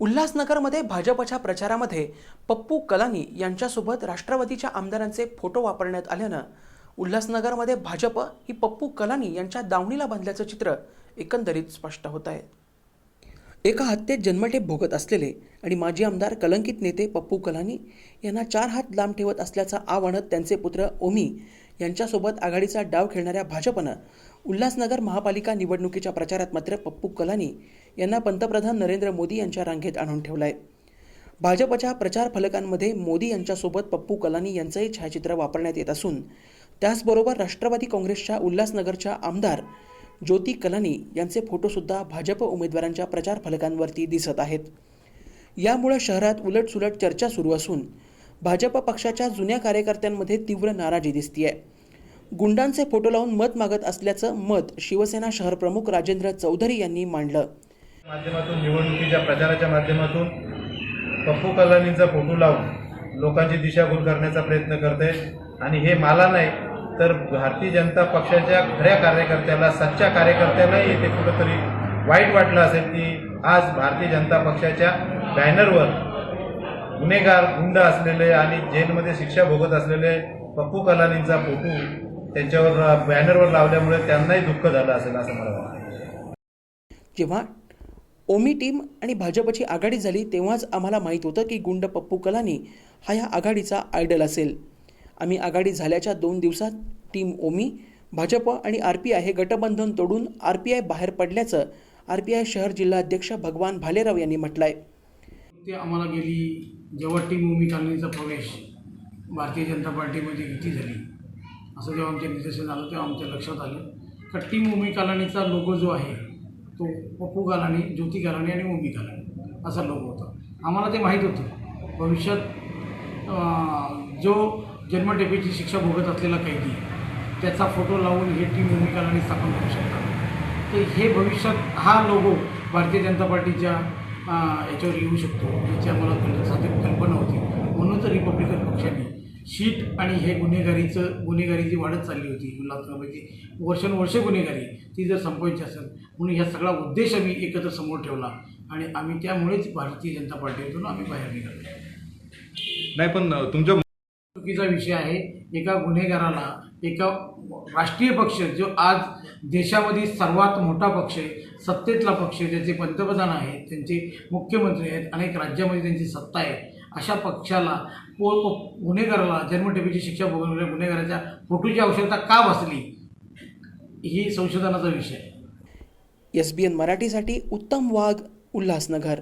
उल्हासनगरमध्ये भाजपच्या प्रचारामध्ये पप्पू कलानी यांच्यासोबत राष्ट्रवादीच्या आमदारांचे फोटो वापरण्यात आल्यानं उल्हासनगरमध्ये भाजप ही पप्पू कलानी यांच्या दावणीला बांधल्याचं चित्र एकंदरीत स्पष्ट होत आहे. एका हत्येत जन्मठेप भोगत असलेले आणि माजी आमदार कलंकित नेते पप्पू कलानी यांना चार हात लांब ठेवत असल्याचा आव त्यांचे पुत्र ओमी यांच्यासोबत आघाडीचा डाव खेळणाऱ्या भाजपनं उल्हासनगर महापालिका निवडणुकीच्या प्रचारात मात्र पप्पू कलानी यांना पंतप्रधान नरेंद्र मोदी यांच्या रांगेत आणून ठेवलाय. भाजपच्या प्रचार फलकांमध्ये मोदी यांच्यासोबत पप्पू कलानी यांचंही छायाचित्र वापरण्यात येत असून त्याचबरोबर राष्ट्रवादी काँग्रेसच्या उल्हासनगरच्या आमदार ज्योती कलानी यांचे फोटोसुद्धा भाजप उमेदवारांच्या प्रचार फलकांवरती दिसत आहेत. यामुळे शहरात उलटसुलट चर्चा सुरू असून भाजप पक्षाच्या जुन्या कार्यकर्त्यांमध्ये तीव्र नाराजी दिसतीये. गुंडांचे फोटो लावून मत मागत असल्याचं मत शिवसेना शहर प्रमुख राजेंद्र चौधरी यांनी मांडलं. माध्यमातून निवडणुकीच्या प्रचाराच्या माध्यमातून पप्पू कलानींचा फोटो लावून लोकांची दिशाभूल करण्याचा प्रयत्न करते. आणि हे मला नाही तर भारतीय जनता पक्षाच्या खऱ्या कार्यकर्त्याला सच्च्या कार्यकर्त्यालाही येथे कुठंतरी वाईट वाटलं असेल की आज भारतीय जनता पक्षाच्या बॅनरवर गुन्हेगार गुंड असलेले आणि जेलमध्ये शिक्षा भोगत असलेले पप्पू कलानींचा फोटो त्यांच्यावर बॅनरवर लावल्यामुळे त्यांनाही दुःख झालं असेल असं मला वाटतं. जेव्हा ओमी टीम आणि भाजपची आघाडी झाली तेव्हाच आम्हाला माहीत होतं की गुंड पप्पू कलानी हा या आघाडीचा आयडल असेल. आम्ही आघाडी झाल्याच्या दोन दिवसात टीम ओमी भाजप आणि आर पी आय हे गटबंधन तोडून आर पी आय बाहेर पडल्याचं आर पी आय शहर जिल्हाध्यक्ष भगवान भालेराव यांनी म्हटलंय. ते आम्हाला गेली जेव्हा टीम उमी कालनीचा प्रवेश भारतीय जनता पार्टीमध्ये युती झाली असं जेव्हा आमच्या निदर्शन आलं तेव्हा आमच्या लक्षात आलं. का टीम उमी लोगो जो आहे तो पप्पू कालाणी ज्योती कालाणी आणि उमी कालाणी असा लोगो होता. आम्हाला ते माहीत होतं. भविष्यात जो जन्मठेपेची शिक्षा भोगत असलेला कैदी त्याचा फोटो लावून हे टीम उमी कालाणी स्थापन करू शकतात. तर हे भविष्यात हा लोगो भारतीय जनता पार्टीच्या याच्यावर येऊ शकतो याची आम्हाला शीट आणि हे गुन्हेगारीचं गुन्हेगारी जी वाढत चालली होती उल्हासनगरमध्ये वर्षानुवर्ष गुन्हेगारी ती जर संपवायची असेल म्हणून ह्या सगळा उद्देश आम्ही एकत्र समोर ठेवला आणि आम्ही त्यामुळेच भारतीय जनता पार्टीतून आम्ही बाहेर निघालो. नाही पण तुमच्या चुकीचा विषय आहे. एका गुन्हेगाराला एका राष्ट्रीय पक्ष जो आज देशामध्ये सर्वात मोठा पक्ष आहे सत्तेतला पक्ष आहे ज्याचे पंतप्रधान आहेत त्यांचे मुख्यमंत्री आहेत अनेक राज्यामध्ये त्यांची सत्ता आहे अशा पक्षाला को गुन्हेगाराला जन्मठेपेची शिक्षा भोगवलेल्या गुन्हेगाराच्या फोटोची आवश्यकता का भासली? ही संशोधनाचा विषय एस बी एन मराठीसाठी उत्तम वाघ उल्हासनगर.